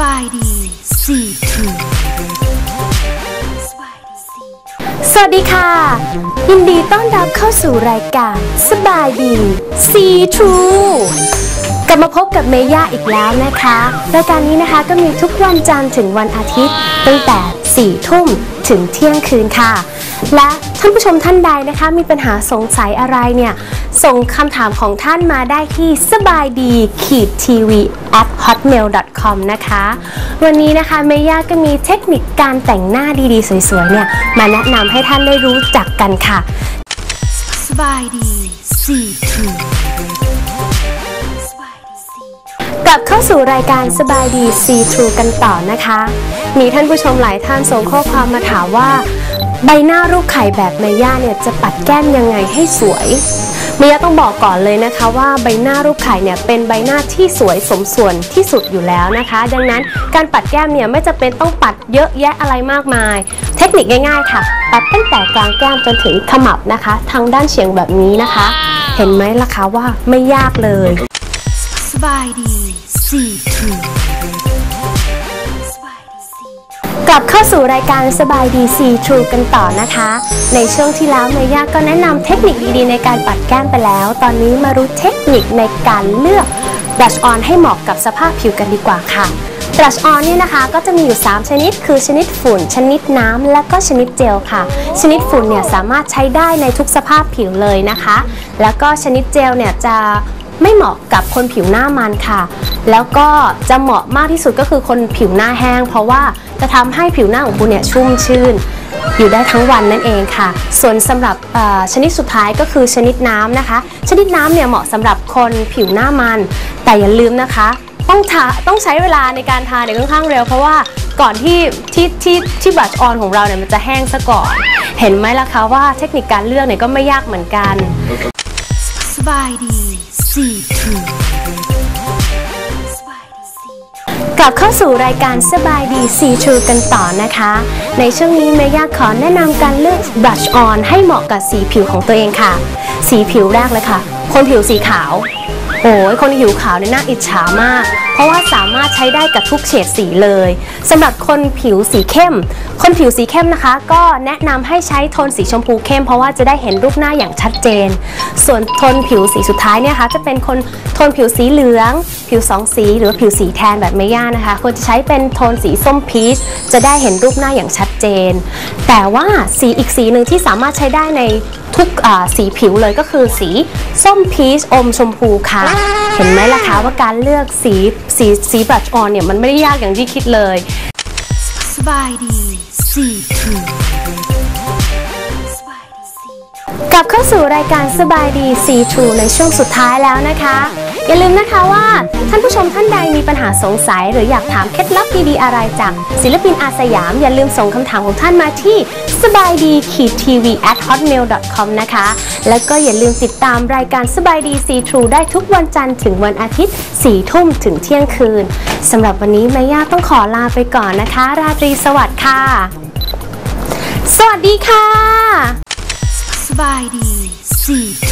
บายดีสีทูสวัสดีค่ะ ยินดีต้อนรับเข้าสู่รายการสบายดีซีทรูกลับมาพบกับเมย่าอีกแล้วนะคะ รายการนี้นะคะก็มีทุกวันจันทร์ถึงวันอาทิตย์ ตั้งแต่4ทุ่มถึงเที่ยงคืนค่ะ และ ท่านผู้ชมท่านใดนะคะ มีปัญหาสงสัยอะไรเนี่ยส่งคำถามของท่านมาได้ที่สบายดีขีดทีวี at hotmail com นะคะ วันนี้นะคะเมย่าก็มีเทคนิคการแต่งหน้าดีๆ สวยๆเนี่ยมาแนะนำให้ท่านได้รู้จักกันค่ะ สบายดีสี่ทูกลับเข้าสู่รายการสบายดี See True กันต่อนะคะ มีท่านผู้ชมหลายท่านส่งข้อความมาถามว่า ใบหน้ารูปไข่แบบเมย่าเนี่ยจะปัดแก้มยังไงให้สวยเมย่าต้องบอกก่อนเลยนะคะว่าใบหน้ารูปไข่เนี่ยเป็นใบหน้าที่สวยสมส่วนที่สุดอยู่แล้วนะคะ ดังนั้นการปัดแก้มเนี่ยไม่จะเป็นต้องปัดเยอะแยะอะไรมากมาย เทคนิคง่ายๆค่ะ ปัดตั้งแต่กลางแก้มจนถึงขมับนะคะ ทางด้านเฉียงแบบนี้นะคะ เห็นไหมล่ะคะว่าไม่ยากเลย สบายดีสี่ทู กลับเข้าสู่รายการสบายดีซีทรูกันต่อนะคะ ในช่วงที่แล้วเมย่าก็แนะนำเทคนิคดีๆในการปัดแก้มไปแล้ว ตอนนี้มารู้เทคนิคในการเลือกบลัชออนให้เหมาะกับสภาพผิวกันดีกว่าค่ะบลัชออนนี่นะคะก็จะมีอยู่ 3 ชนิด คือชนิดฝุ่น ชนิดน้ำและก็ชนิดเจลค่ะ ชนิดฝุ่นเนี่ยสามารถใช้ได้ในทุกสภาพผิวเลยนะคะ แล้วก็ชนิดเจลเนี่ยจะ ไม่เหมาะกับคนผิวหน้ามันค่ะ แล้วก็จะเหมาะมากที่สุดก็คือคนผิวหน้าแห้ง เพราะว่าจะทำให้ผิวหน้าของคุณเนี่ยชุ่มชื่น อยู่ได้ทั้งวันนั่นเองค่ะ ส่วนสำหรับชนิดสุดท้ายก็คือชนิดน้ำนะคะ ชนิดน้ำเนี่ยเหมาะสำหรับคนผิวหน้ามัน แต่อย่าลืมนะคะต้องทาต้องใช้เวลาในการทาเนี่ยค่อนข้างเร็ว เพราะว่าก่อนที่ที่ที่ที่บัชออนของเราเนี่ยมันจะแห้งซะก่อน เห็นไหมล่ะคะว่าเทคนิคการเลือกเนี่ยก็ไม่ยากเหมือนกัน สบายดี สี่ทูกลับเข้าสู่รายการสบายดีซีทรูกันต่อนะคะ ในช่วงนี้เมย่าขอแนะนำการเลือกบลัชออนให้เหมาะกับสีผิวของตัวเองค่ะ สีผิวแรกเลยค่ะ คนผิวสีขาว โอ้ยคนผิวขาวเนี่ยน่าอิจฉามาก เพราะว่าสามารถใช้ได้กับทุกเฉดสีเลยสำหรับคนผิวสีเข้ม คนผิวสีเข้มนะคะ ก็แนะนำให้ใช้โทนสีชมพูเข้ม เพราะว่าจะได้เห็นรูปหน้าอย่างชัดเจน ส่วนโทนผิวสีสุดท้ายเนี่ยค่ะจะเป็นคนโทนผิวสีเหลือง ผิวสองสีหรือผิวสีแทนแบบไม่ย่านะคะควรจะใช้เป็นโทนสีส้มพีชจะได้เห็นรูปหน้าอย่างชัดเจน แต่ว่าสีอีกสีหนึ่งที่สามารถใช้ได้ในทุกสีผิวเลยก็คือสีส้มพีชอมชมพูค่ะเห็นไหมล่ะคะว่าการเลือกสีสีสีบลัชออนเนี่ยมันไม่ได้ยากอย่างที่คิดเลย สบายดีสี่ทูกลับเข้าสู่รายการสบายดีซีทรูในช่วงสุดท้ายแล้วนะคะ อย่าลืมนะคะว่า ท่านผู้ชมท่านใดมีปัญหาสงสัย หรืออยากถามเคล็ดลับดีๆอะไรจากศิลปินอาสยาม อย่าลืมส่งคำถามของท่านมาที่สบายดีขีดทีวี at hotmail com นะคะ แล้วก็อย่าลืมติดตามรายการสบายดีซีทรูได้ทุกวันจันทร์ถึงวันอาทิตย์4ทุ่มถึงเที่ยงคืนสำหรับวันนี้แม่ย่าต้องขอลาไปก่อนนะคะ ราตรีสวัสดิ์ค่ะ สวัสดีค่ะ สบายดีสี่ทู